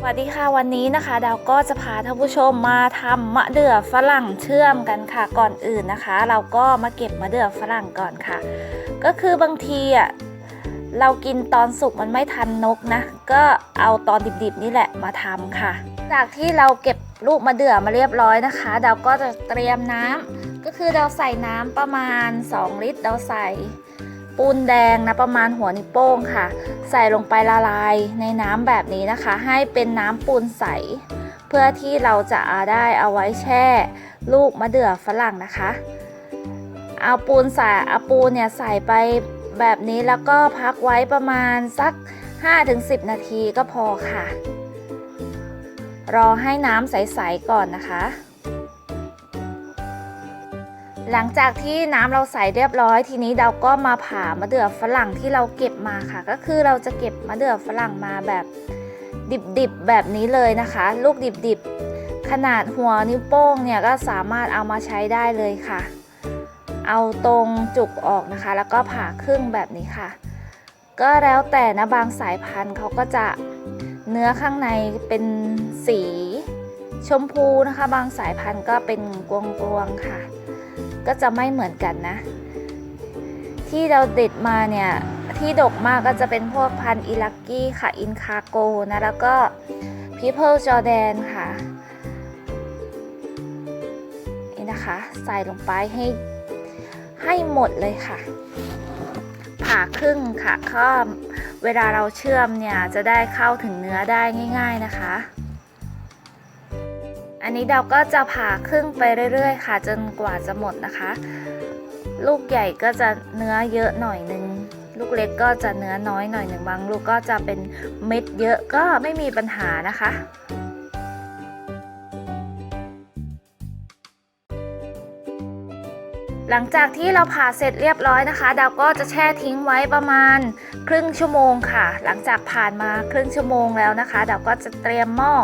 สวัสดีค่ะวันนี้นะคะ ดาวก็จะพาท่านผู้ชมมาทำมะเดื่อฝรั่งเชื่อมกันค่ะก่อนอื่นนะคะ เราก็มาเก็บมะเดื่อฝรั่งก่อนค่ะ ก็คือบางทีอะเรากินตอนสุกมันไม่ทันนกนะ ก็เอาตอนดิบๆนี่แหละมาทำค่ะ จากที่เราเก็บลูกมะเดื่อมาเรียบร้อยนะคะ ดาวก็จะเตรียมน้ำก็คือเราใส่น้ำประมาณ 2 ลิตรเราใส่ ปูนแดงนะประมาณหัวนิ้วโป้งค่ะ ใส่ลงไปละลายในน้ำแบบนี้นะคะ ให้เป็นน้ำปูนใส เพื่อที่เราจะได้เอาไว้แช่ ลูกมะเดื่อฝรั่งนะคะ เอาปูนใส่เอาปูนเนี่ยใส่ไปแบบนี้แล้วก็พักไว้ประมาณสัก 5-10 นาทีก็พอค่ะ รอให้น้ำใส ๆ ก่อนนะคะ หลังจากที่น้ำเราใส่เรียบร้อย ทีนี้เราก็มาผ่ามะเดื่อฝรั่งที่เราเก็บมาค่ะ ก็คือเราจะเก็บมะเดื่อฝรั่งมาแบบดิบๆแบบนี้เลยนะคะ ลูกดิบๆ ขนาดหัวนิ้วโป้งเนี่ยก็สามารถเอามาใช้ได้เลยค่ะ เอาตรงจุกออกนะคะ แล้วก็ผ่าครึ่งแบบนี้ค่ะ ก็แล้วแต่นะบางสายพันธุ์เขาก็จะเนื้อข้างในเป็นสีชมพูนะคะ บางสายพันธุ์ก็เป็นกวงๆค่ะ ก็จะไม่เหมือนกันนะ ที่เราเด็ดมาเนี่ยที่ดกมากก็จะเป็นพวกพันอิลักกี้ค่ะอินคาโกนะแล้วก็พีเพิลจอแดนค่ะนี่นะคะใส่ลงไปให้ให้หมดเลยค่ะ ผ่าครึ่งค่ะก็เวลาเราเชื่อมเนี่ยจะได้เข้าถึงเนื้อได้ง่าย ๆนะคะ อันนี้เราก็จะผ่าครึ่งไปเรื่อยๆ ค่ะ จนกว่าจะหมดนะคะ ลูกใหญ่ก็จะเนื้อเยอะหน่อยนึง ลูกเล็กก็จะเนื้อน้อยหน่อยหนึ่งบางลูกก็จะเป็นเม็ดเยอะก็ไม่มีปัญหานะคะหลังจากที่เราผ่าเสร็จเรียบร้อยนะคะ ดาวก็จะแช่ทิ้งไว้ประมาณครึ่งชั่วโมงค่ะ หลังจากผ่านมาครึ่งชั่วโมงแล้วนะคะ ดาวก็จะเตรียมหม้อ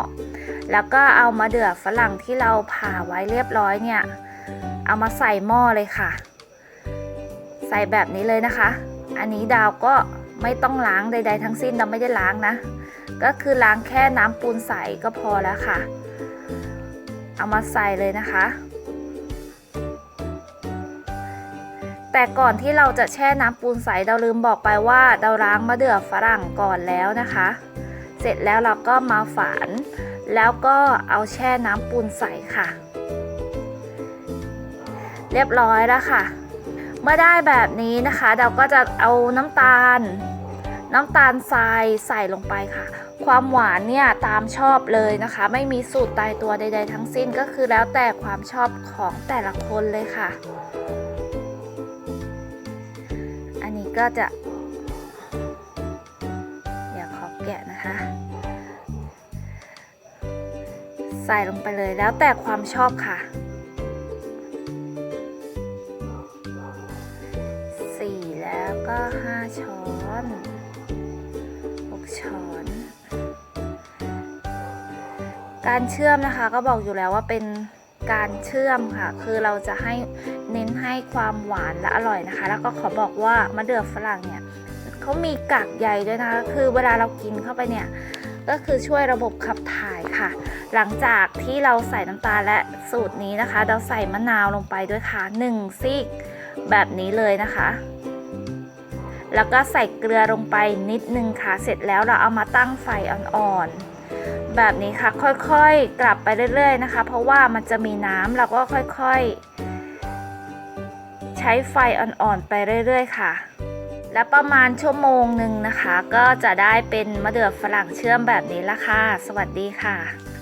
แล้วก็เอามาเดือฝรั่งที่เราผ่าไว้เรียบร้อยเนี่ย เอามาใส่หม้อเลยค่ะ ใส่แบบนี้เลยนะคะ อันนี้ดาวก็ไม่ต้องล้างใด ๆ ทั้งสิ้นเราไม่ได้ล้างนะ ก็คือล้างแค่น้ำปูนใสก็พอแล้วค่ะ เอามาใส่เลยนะคะ แต่ก่อนที่เราจะแช่น้ำปูนใสเราลืมบอกไปว่าเราล้างมะเดื่อฝรั่งก่อนแล้วนะคะ เสร็จแล้วเราก็มาฝาน แล้วก็เอาแช่น้ำปูนใสค่ะ เรียบร้อยแล้วค่ะ เมื่อได้แบบนี้นะคะเราก็จะเอาน้ำตาล น้ำตาลทรายใส่ลงไปค่ะ ความหวานเนี่ยตามชอบเลยนะคะ ไม่มีสูตรตายตัวใด ๆ ทั้งสิ้นก็คือแล้วแต่ความชอบของแต่ละคนเลยค่ะ อันนี้ก็จะ เดี๋ยวขอแกะนะคะ ใส่ลงไปเลยแล้วแต่ความชอบค่ะ สี่แล้วก็ห้าช้อนหกช้อน การเชื่อมนะคะก็บอกอยู่แล้วว่าเป็นการเชื่อมค่ะ คือเราจะให้เน้นให้ความหวานและอร่อยนะคะ แล้วก็ขอบอกว่ามะเดื่อฝรั่งเนี่ยเขามีกากใยด้วยนะคะ คือเวลาเรากินเข้าไปเนี่ย ก็คือช่วยระบบขับถ่ายค่ะ หลังจากที่เราใส่น้ำตาลและสูตรนี้นะคะ เราใส่มะนาวลงไปด้วยค่ะ1ซีกแบบนี้เลยนะคะ แล้วก็ใส่เกลือลงไปนิดนึงค่ะ เสร็จแล้วเราเอามาตั้งไฟอ่อนๆแบบนี้ค่ะ ค่อยๆ กลับไปเรื่อยๆนะคะ เพราะว่ามันจะมีน้ำเราก็ค่อยๆ ใช้ไฟอ่อนๆไปเรื่อยๆค่ะ และประมาณชั่วโมงหนึ่งนะคะ ก็จะได้เป็นมะเดื่อฝรั่งเชื่อมแบบนี้ละค่ะ สวัสดีค่ะ